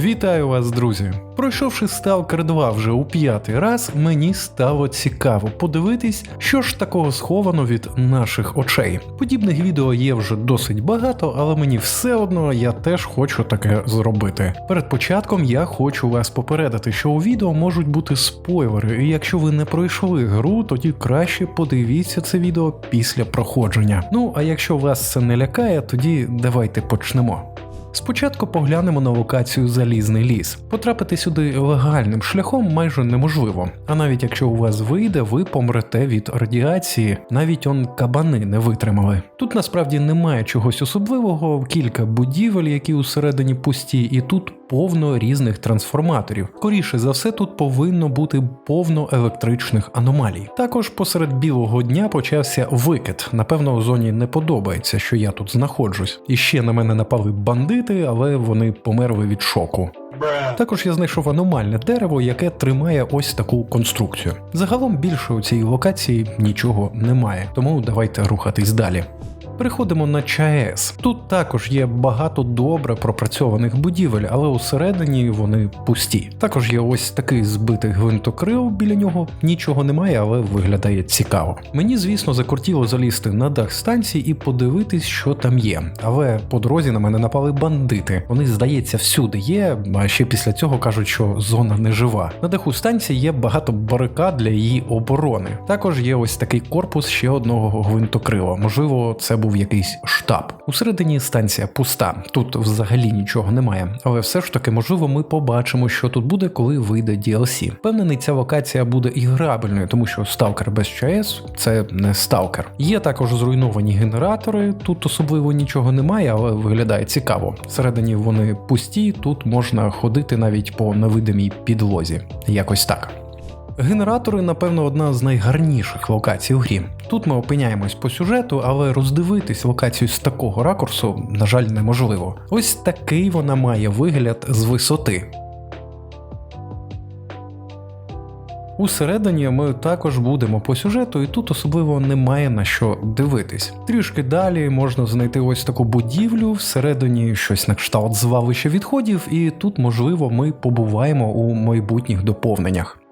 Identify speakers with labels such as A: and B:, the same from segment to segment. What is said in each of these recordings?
A: Вітаю вас, друзі! Пройшовши Stalker 2 вже у п'ятий раз, мені стало цікаво подивитись, що ж такого сховано від наших очей. Подібних відео є вже досить багато, але мені все одно я теж хочу таке зробити. Перед початком я хочу вас попередити, що у відео можуть бути спойлери, і якщо ви не пройшли гру, тоді краще подивіться це відео після проходження. Ну а якщо вас це не лякає, тоді давайте почнемо. Спочатку поглянемо на локацію Залізний ліс. Потрапити сюди легальним шляхом майже неможливо. А навіть якщо у вас вийде, ви помрете від радіації, навіть он кабани не витримали. Тут насправді немає чогось особливого, кілька будівель, які усередині пусті, і тут повно різних трансформаторів. Скоріше за все, тут повинно бути повно електричних аномалій. Також посеред білого дня почався викид. Напевно, зоні не подобається, що я тут знаходжусь. І ще на мене напали бандити, але вони померли від шоку. Також я знайшов аномальне дерево, яке тримає ось таку конструкцію. Загалом більше у цій локації нічого немає, тому давайте рухатись далі. Переходимо на ЧАЕС. Тут також є багато добре пропрацьованих будівель, але усередині вони пусті. Також є ось такий збитий гвинтокрил біля нього. Нічого немає, але виглядає цікаво. Мені, звісно, закортіло залізти на дах станції і подивитись, що там є. Але по дорозі на мене напали бандити. Вони, здається, всюди є, а ще після цього кажуть, що зона не жива. На даху станції є багато барикад для її оборони. Також є ось такий корпус ще одного гвинтокрила. Можливо, це був якийсь штаб. Усередині станція пуста, тут взагалі нічого немає. Але все ж таки, можливо, ми побачимо, що тут буде, коли вийде DLC. Впевнений, ця локація буде і грабельною, тому що сталкер без ЧАЕС це не сталкер. Є також зруйновані генератори. Тут особливо нічого немає, але виглядає цікаво. Всередині вони пусті, тут можна ходити навіть по невидимій підлозі. Якось так. Генератори, напевно, одна з найгарніших локацій у грі. Тут ми опиняємось по сюжету, але роздивитись локацію з такого ракурсу, на жаль, неможливо. Ось такий вона має вигляд з висоти. Усередині ми також будемо по сюжету, і тут особливо немає на що дивитись. Трішки далі можна знайти ось таку будівлю, всередині щось на кшталт звалища відходів, і тут, можливо, ми побуваємо у майбутніх доповненнях.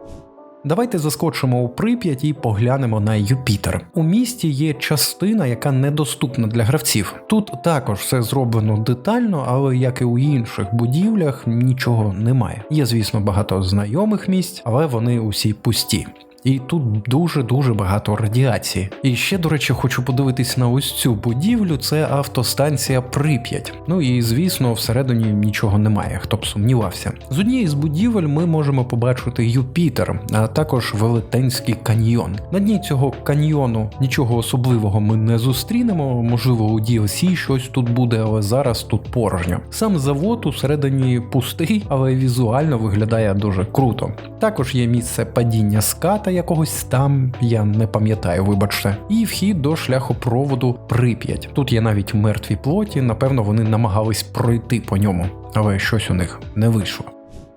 A: Давайте заскочимо у Прип'ять і поглянемо на Юпітер. У місті є частина, яка недоступна для гравців. Тут також все зроблено детально, але як і у інших будівлях, нічого немає. Є, звісно, багато знайомих місць, але вони усі пусті. І тут дуже-дуже багато радіації. І ще, до речі, хочу подивитись на ось цю будівлю, це автостанція Прип'ять. Ну і звісно, всередині нічого немає, хто б сумнівався. З однієї з будівель ми можемо побачити Юпітер, а також Велетенський каньйон. На дні цього каньйону нічого особливого ми не зустрінемо. Можливо, у DLC щось тут буде, але зараз тут порожньо. Сам завод усередині пустий, але візуально виглядає дуже круто. Також є місце падіння ската якогось там, я не пам'ятаю, вибачте, і вхід до шляхопроводу Прип'ять. Тут є навіть мертві плоті, напевно, вони намагались пройти по ньому, але щось у них не вийшло.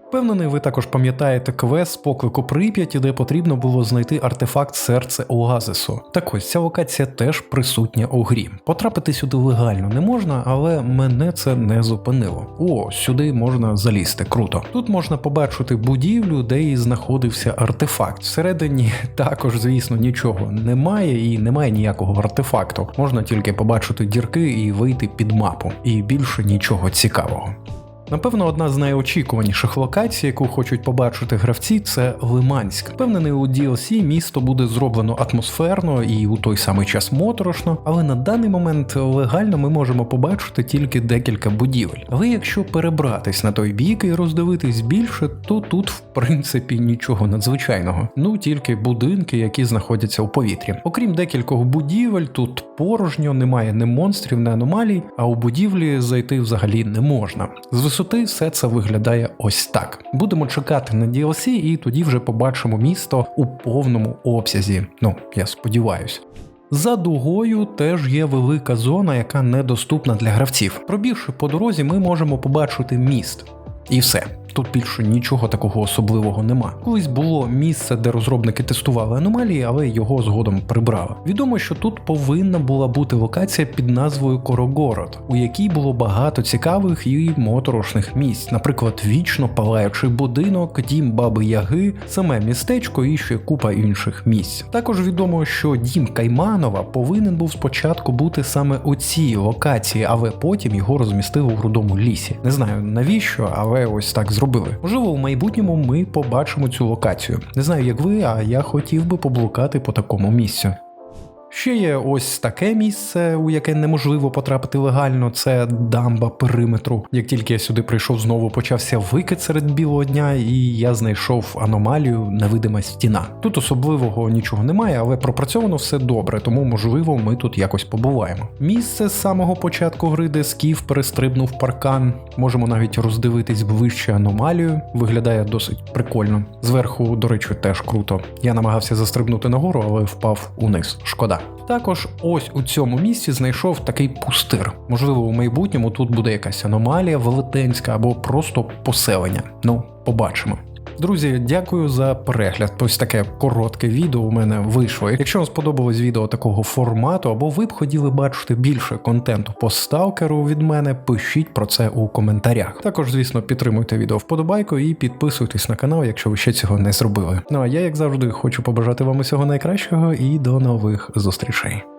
A: Впевнений, ви також пам'ятаєте квест з поклику Прип'яті, де потрібно було знайти артефакт серце Оазису. Так ось ця локація теж присутня у грі. Потрапити сюди легально не можна, але мене це не зупинило. О, сюди можна залізти, круто. Тут можна побачити будівлю, де і знаходився артефакт. Всередині також, звісно, нічого немає і немає ніякого артефакту. Можна тільки побачити дірки і вийти під мапу. І більше нічого цікавого. Напевно, одна з найочікуваніших локацій, яку хочуть побачити гравці, це Лиманськ. Впевнений, у DLC місто буде зроблено атмосферно і у той самий час моторошно, але на даний момент легально ми можемо побачити тільки декілька будівель. Але якщо перебратись на той бік і роздивитись більше, то тут в принципі нічого надзвичайного. Ну тільки будинки, які знаходяться у повітрі. Окрім декількох будівель, тут порожньо, немає ні монстрів, ні аномалій, а у будівлі зайти взагалі не можна. З висоти все це виглядає ось так. Будемо чекати на DLC, і тоді вже побачимо місто у повному обсязі. Ну, я сподіваюся. За дугою теж є велика зона, яка недоступна для гравців. Пробігши по дорозі, ми можемо побачити міст. І все. Тут більше нічого такого особливого нема. Колись було місце, де розробники тестували аномалії, але його згодом прибрали. Відомо, що тут повинна була бути локація під назвою Корогород, у якій було багато цікавих і моторошних місць, наприклад, вічно палаючий будинок, дім баби Яги, саме містечко і ще купа інших місць. Також відомо, що дім Кайманова повинен був спочатку бути саме у цій локації, але потім його розмістили у грудому лісі. Не знаю навіщо, але ось так зробили. Можливо, в майбутньому ми побачимо цю локацію. Не знаю, як ви, а я хотів би поблукати по такому місцю. Ще є ось таке місце, у яке неможливо потрапити легально. Це дамба периметру. Як тільки я сюди прийшов, знову почався викид серед білого дня, і я знайшов аномалію невидима стіна. Тут особливого нічого немає, але пропрацьовано все добре, тому можливо ми тут якось побуваємо. Місце з самого початку гри, де скіф перестрибнув паркан. Можемо навіть роздивитись ближче аномалію. Виглядає досить прикольно. Зверху, до речі, теж круто. Я намагався застрибнути нагору, але впав униз. Шкода. Також ось у цьому місці знайшов такий пустир. Можливо, у майбутньому тут буде якась аномалія велетенська або просто поселення. Ну, побачимо. Друзі, дякую за перегляд. Ось таке коротке відео у мене вийшло. Якщо вам сподобалось відео такого формату, або ви б хотіли бачити більше контенту по сталкеру від мене, пишіть про це у коментарях. Також, звісно, підтримуйте відео вподобайкою і підписуйтесь на канал, якщо ви ще цього не зробили. Ну а я, як завжди, хочу побажати вам усього найкращого і до нових зустрічей.